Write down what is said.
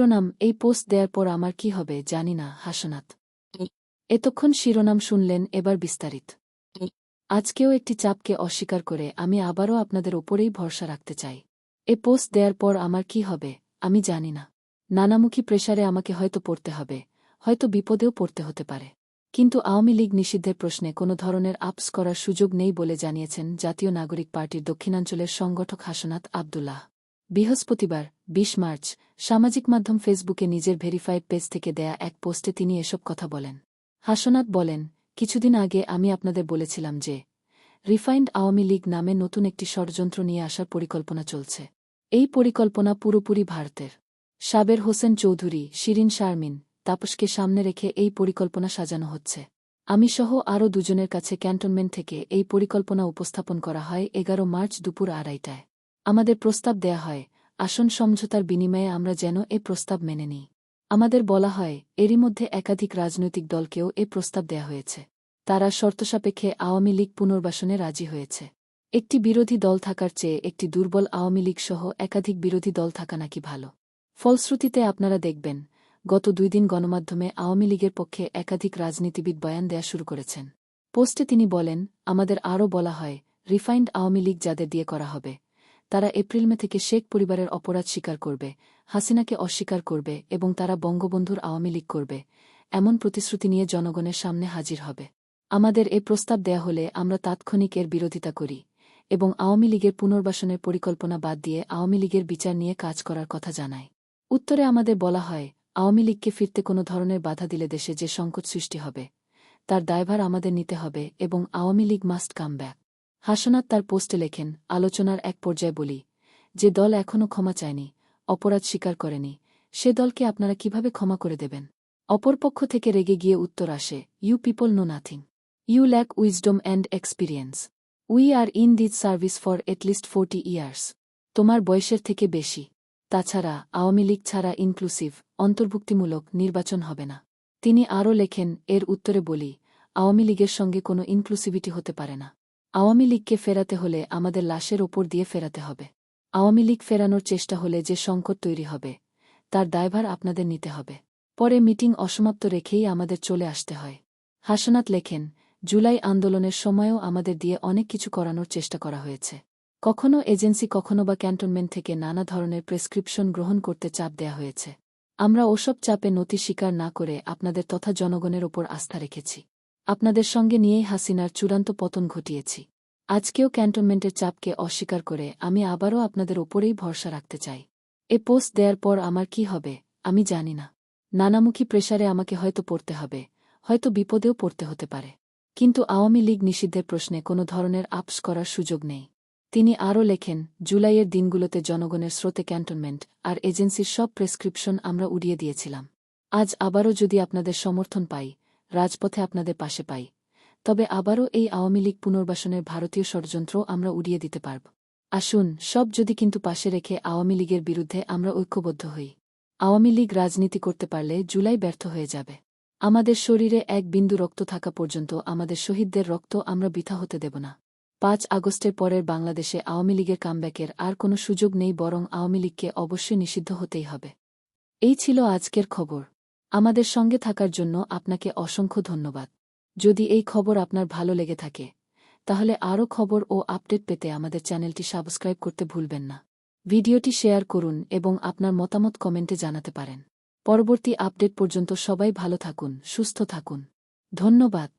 শিরোনাম, এই পোস্ট দেওয়ার পর আমার কি হবে জানি না, হাসনাত। এতক্ষণ শিরোনাম শুনলেন, এবার বিস্তারিত। আজকেও একটি চাপকে অস্বীকার করে আমি আবারও আপনাদের ওপরেই ভরসা রাখতে চাই। এ পোস্ট দেওয়ার পর আমার কি হবে, আমি জানি না। নানামুখী প্রেসারে আমাকে হয়তো পড়তে হবে, হয়তো বিপদেও পড়তে হতে পারে। কিন্তু আওয়ামী লীগ নিষিদ্ধের প্রশ্নে কোনো ধরনের আপস করার সুযোগ নেই বলে জানিয়েছেন জাতীয় নাগরিক পার্টির দক্ষিণাঞ্চলের সংগঠক হাসনাত আবদুল্লাহ। বৃহস্পতিবার ২০ মার্চ, সামাজিক মাধ্যম ফেসবুকে নিজের ভেরিফাইড পেজ থেকে দেয়া এক পোস্টে তিনি এসব কথা বলেন। হাসনাথ বলেন, কিছুদিন আগে আমি আপনাদের বলেছিলাম যে, রিফাইন্ড আওয়ামী লীগ নামে নতুন একটি ষড়যন্ত্র নিয়ে আসার পরিকল্পনা চলছে। এই পরিকল্পনা পুরোপুরি ভারতের। সাবের হোসেন চৌধুরী, শিরিন শারমিন, তাপসকে সামনে রেখে এই পরিকল্পনা সাজানো হচ্ছে। আমি সহ আরও দুজনের কাছে ক্যান্টনমেন্ট থেকে এই পরিকল্পনা উপস্থাপন করা হয় এগারো মার্চ দুপুর আড়াইটায়। আমাদের প্রস্তাব দেয়া হয় আসন সমঝোতার বিনিময়ে আমরা যেন এ প্রস্তাব মেনে নিই। আমাদের বলা হয়, এরই মধ্যে একাধিক রাজনৈতিক দলকেও এ প্রস্তাব দেয়া হয়েছে। তারা শর্তসাপেক্ষে আওয়ামী লীগ পুনর্বাসনে রাজি হয়েছে। একটি বিরোধী দল থাকার চেয়ে একটি দুর্বল আওয়ামী লীগ সহ একাধিক বিরোধী দল থাকা নাকি ভালো। ফলশ্রুতিতে আপনারা দেখবেন, গত দুই দিন গণমাধ্যমে আওয়ামী লীগের পক্ষে একাধিক রাজনীতিবিদ বয়ান দেয়া শুরু করেছেন। পোস্টে তিনি বলেন, আমাদের আরও বলা হয়, রিফাইন্ড আওয়ামী লীগ যাদের দিয়ে করা হবে। তারা এপ্রিল মে থেকে শেখ পরিবারের অপরাধ স্বীকার করবে, হাসিনাকে অস্বীকার করবে এবং তারা বঙ্গবন্ধুর আওয়ামী লীগ করবে। এমন প্রতিশ্রুতি নিয়ে জনগণের সামনে হাজির হবে। আমাদের এ প্রস্তাব দেয়া হলে আমরা তাৎক্ষণিক এর বিরোধিতা করি এবং আওয়ামী লীগের পুনর্বাসনের পরিকল্পনা বাদ দিয়ে আওয়ামী লীগের বিচার নিয়ে কাজ করার কথা জানায় উত্তরে আমাদের বলা হয়, আওয়ামী লীগকে ফিরতে কোনো ধরনের বাধা দিলে দেশে যে সংকট সৃষ্টি হবে, তার দায়ভার আমাদের নিতে হবে এবং Awami League must come back. Hasnat তার পোস্টে লেখেন, আলোচনার এক পর্যায়ে বলি, যে দল এখনও ক্ষমা চায়নি, অপরাধ স্বীকার করেনি, সে দলকে আপনারা কীভাবে ক্ষমা করে দেবেন? অপরপক্ষ থেকে রেগে গিয়ে উত্তর আসে you people know nothing you lack wisdom and experience we are in this service for at least forty years তোমার বয়সের থেকে বেশি। তাছাড়া, আওয়ামী লীগ ছাড়া ইনক্লুসিভ অন্তর্ভুক্তিমূলক নির্বাচন হবে না। তিনি আরও লেখেন, এর উত্তরে বলি, আওয়ামী লীগের সঙ্গে কোনো ইনক্লুসিভিটি হতে পারে না। আওয়ামী লীগকে ফেরাতে হলে আমাদের লাশের ওপর দিয়ে ফেরাতে হবে। আওয়ামী লীগ ফেরানোর চেষ্টা হলে যে সংকট তৈরি হবে, তার দায়ভার আপনাদের নিতে হবে। পরে মিটিং অসমাপ্ত রেখেই আমাদের চলে আসতে হয়। হাসনাত লেখেন, জুলাই আন্দোলনের সময়ও আমাদের দিয়ে অনেক কিছু করানোর চেষ্টা করা হয়েছে। কখনো এজেন্সি, কখনো বা ক্যান্টনমেন্ট থেকে নানা ধরনের প্রেসক্রিপশন গ্রহণ করতে চাপ দেয়া হয়েছে। আমরা ওসব চাপে নথি স্বীকার না করে আপনাদের তথা জনগণের ওপর আস্থা রেখেছি। আপনাদের সঙ্গে নিয়েই হাসিনার চূড়ান্ত পতন ঘটিয়েছি। আজকেও ক্যান্টনমেন্টের চাপকে অস্বীকার করে আমি আবারও আপনাদের ওপরেই ভরসা রাখতে চাই। এ পোস্ট দেওয়ার পর আমার কি হবে, আমি জানি না। নানামুখী প্রেসারে আমাকে হয়তো পড়তে হবে, হয়তো বিপদেও পড়তে হতে পারে। কিন্তু আওয়ামী লীগ নিষিদ্ধের প্রশ্নে কোনো ধরনের আপস করার সুযোগ নেই। তিনি আরও লেখেন, জুলাইয়ের দিনগুলোতে জনগণের স্রোতে ক্যান্টনমেন্ট আর এজেন্সির সব প্রেসক্রিপশন আমরা উড়িয়ে দিয়েছিলাম। আজ আবারও যদি আপনাদের সমর্থন পাই রাজপথে আপনাদের পাশে পাই। তবে আবারও এই আওয়ামী লীগ পুনর্বাসনের ভারতীয় ষড়যন্ত্র আমরা উড়িয়ে দিতে পারব। আসুন, সব যদি কিন্তু পাশে রেখে আওয়ামী লীগের বিরুদ্ধে আমরা ঐক্যবদ্ধ হই। আওয়ামী লীগ রাজনীতি করতে পারলে জুলাই ব্যর্থ হয়ে যাবে। আমাদের শরীরে এক বিন্দু রক্ত থাকা পর্যন্ত আমাদের শহীদদের রক্ত আমরা বৃথা হতে দেব না। পাঁচ আগস্টের পরের বাংলাদেশে আওয়ামী লীগের কামব্যাকের আর কোনো সুযোগ নেই, বরং আওয়ামী লীগকে অবশ্যই নিষিদ্ধ হতেই হবে। এই ছিল আজকের খবর। আমাদের সঙ্গে থাকার জন্য আপনাকে অসংখ্য ধন্যবাদ। যদি এই খবর আপনার ভালো লেগে থাকে, তাহলে আরও খবর ও আপডেট পেতে আমাদের চ্যানেলটি সাবস্ক্রাইব করতে ভুলবেন না। ভিডিওটি শেয়ার করুন এবং আপনার মতামত কমেন্টে জানাতে পারেন। পরবর্তী আপডেট পর্যন্ত সবাই ভালো থাকুন, সুস্থ থাকুন। ধন্যবাদ।